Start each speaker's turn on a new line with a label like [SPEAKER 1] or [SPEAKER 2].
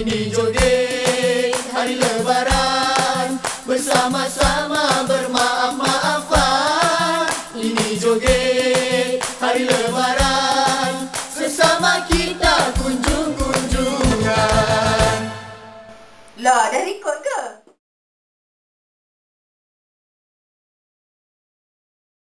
[SPEAKER 1] ini joget. Hari lebaran bersama-sama bermaaf-maafan.
[SPEAKER 2] Ini joget hari lebaran.
[SPEAKER 1] Sesama kita
[SPEAKER 2] kunjung-kunjungan.
[SPEAKER 3] Lah dah kod. ke?